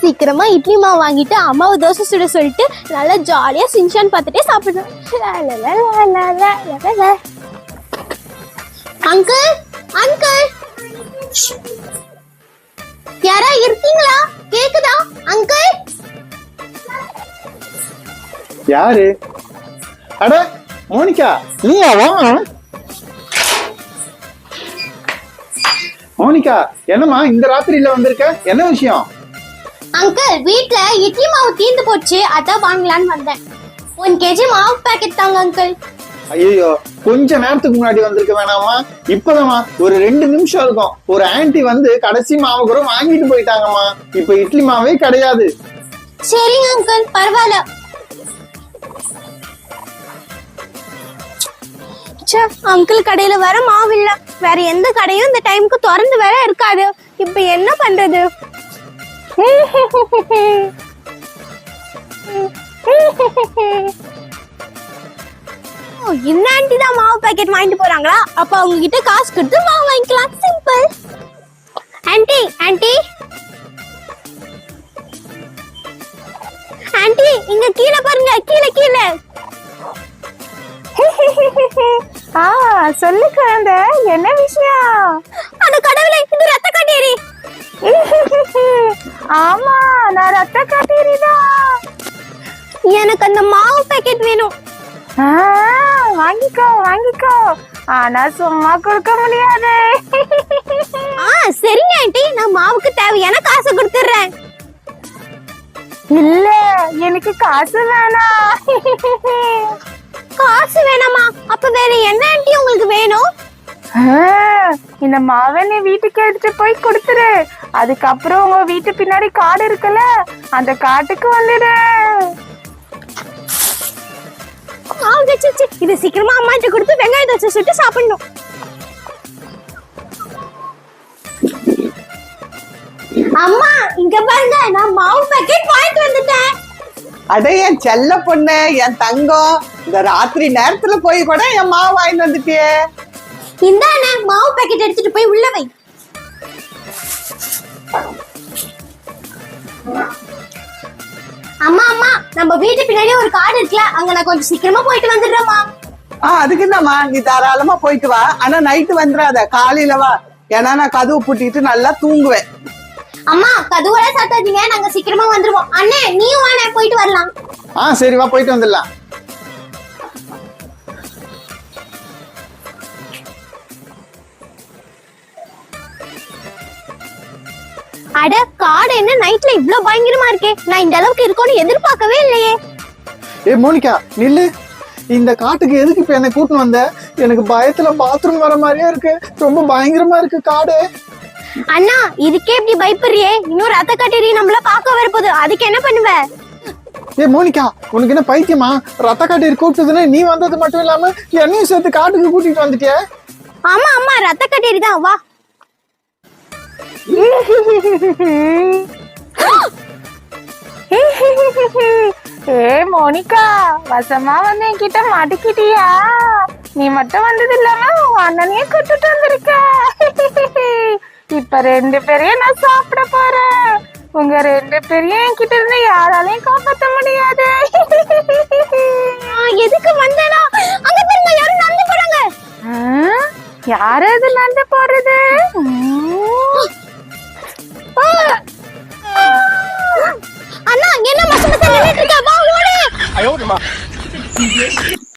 சீக்கிரமா இட்லி மாவு வாங்கிட்டு அம்மாவை தோசை சுட சொல்லிட்டு நல்லா ஜாலியா சின்ஷான் பார்த்துட்டே சாப்பிடணும் அங்கிள் அங்கிள் யாரா இருக்கீங்களா கேக்குதா அங்கிள் யாரு அட மோனிகா நீ மோனிகா என்னம்மா இந்த ராத்திரியில வந்திருக்க? என்ன விஷயம்? அங்கிள் வீட்ல இட்லி மாவு தீந்து போச்சு அதான் வாங்கலான்னு வந்தேன். ஒன் கேஜி மாவு பாக்கெட் தாங்க அங்கிள். ஐயோ கொஞ்ச நேரத்துக்கு முன்னாடி வந்திருக்க வேணாமா? இப்பதாம்மா ஒரு ரெண்டு நிமிஷம் இருக்கும். ஒரு ஆன்ட்டி வந்து கடைசி மாவு கூட வாங்கிட்டு போயிட்டாங்கம்மா. இப்ப இட்லி மாவே கிடையாது. சரிங்க அங்கிள் பரவாயில்ல. அங்கிள் கடையில வர மாவு இல்ல. வேற எந்த கடையும் இந்த டைமுக்கு திறந்து வேற இருக்காது. இப்ப என்ன பண்றது? ஓ, இந்த ஆண்டி தான் மாவு பாக்கெட் வாங்கிட்டு போறாங்களா? அப்ப அவங்க கிட்ட காசு கொடுத்து மாவு வாங்கிக்கலாம். சிம்பிள் ஆண்டி ஆண்டி ஆண்டி இங்க கீழே பாருங்க. கீழே கீழே. சொல்லு குழந்தை என்ன விஷயம்? அட கடவுளே இது ரத்த காட்டேரி ஆமா நான் ரத்த காட்டேரிதான் எனக்கு அந்த மாவு பாக்கெட் வேணும். வாங்கிக்கோ வாங்கிக்கோ. ஆனா சும்மா கொடுக்க முடியாது. ஆ சரிங்க ஆண்டி. நான் மாவுக்கு தேவையான காசு கொடுத்துட்றேன். இல்ல எனக்கு காசு வேணாம். காசு வேணாமா? அப்ப வேற என்ன ஆண்டி உங்களுக்கு வேணும்? இந்த மாவை நீ வீட்டுக்கு எடுத்துட்டு போய் கொடுத்துரு. அதுக்கப்புறம் உங்க வீட்டு பின்னாடி காடு இருக்குல்ல அந்த காட்டுக்கு வந்துடு. இது சீக்கிரமா அம்மாட்ட கொடுத்து வெங்காய தோசை சுட்டு சாப்பிடணும். அம்மா இங்க பாருங்க நான் மாவு பாக்கெட் வாங்கிட்டு வந்துட்டேன். அட என் செல்ல பொண்ணு என் தங்கம் இந்த ராத்திரி நேரத்துல போய் கூட என் மாவு வாங்கிட்டு வந்துட்டியே. இந்தாண்ணே மாவு பாக்கெட் எடுத்துட்டு போய் உள்ள வை. அம்மா அம்மா நம்ம வீட்டு பின்னாடி ஒரு காடு இருக்குல்ல அங்க நான் கொஞ்சம் சீக்கிரமா போயிட்டு வந்துடுறேம்மா. ஆ அதுக்கு என்னம்மா நீ தாராளமா போயிட்டு வா. ஆனா நைட்டு வந்துடாத காலையில வா. ஏன்னா நான் கதவு பூட்டிட்டு நல்லா தூங்குவேன். அம்மா கதுவெல்லாம் சாத்தாதீங்க நாங்க சீக்கிரமா வந்துருவோம். அண்ணே நீயும் வாண்ணே போயிட்டு வரலாம். ஆ சரி வா போயிட்டு வந்துடலாம். அட காடு என்ன? நைட்ல இவ்ளோ பயங்கரமா இருக்கே. நான் இந்த அளவுக்கு இருக்கும்னு எதிர்பார்க்கவே இல்லையே. ஏ மோனிகா நில்லு. இந்த காட்டுக்கு எதுக்கு இப்ப என்னை கூட்டின்னு வந்த? எனக்கு பயத்துல பாத்ரூம் வர மாதிரியே இருக்கு. ரொம்ப பயங்கரமா இருக்கு காடு. அண்ணா இதுக்கே இப்படி பயப்படுறியே? இன்னும் ரத்த கட்டேரி நம்மள பார்க்க வரப்போகுது. அதுக்கு என்ன பண்ணுவ? ஏ மோனிகா உனக்கு என்ன பைத்தியமா? ரத்த காட்டேரி கூப்பிட்டதுன்னு நீ வந்தது மட்டும் இல்லாம என்னையும் சேர்த்து காட்டுக்கு கூட்டிட்டு வந்துட்டியே? ஆமா ஆமா ரத்த கட்டேரி தான். வா. ஏ மோனிகா வசமா வந்து என்கிட்ட மாட்டிக்கிட்டியா? நீ மட்டும் வந்தது இல்லாம உன் அண்ணனையே கூட்டிட்டு வந்திருக்க. இப்ப ரெண்டு பேரையும் நான் சாப்பிட போறேன். உங்க ரெண்டு பேரையும் என்கிட்ட இருந்து யாராலையும் காப்பாத்த முடியாது. ஆ, எதுக்கு வந்தனா? அங்க பாருங்க யாரும் நடந்து போறாங்க? யாரு அது போடுறது ம். அண்ணா என்ன மசமத்தை நின்னுட்டு இருக்க? வா ஓடு.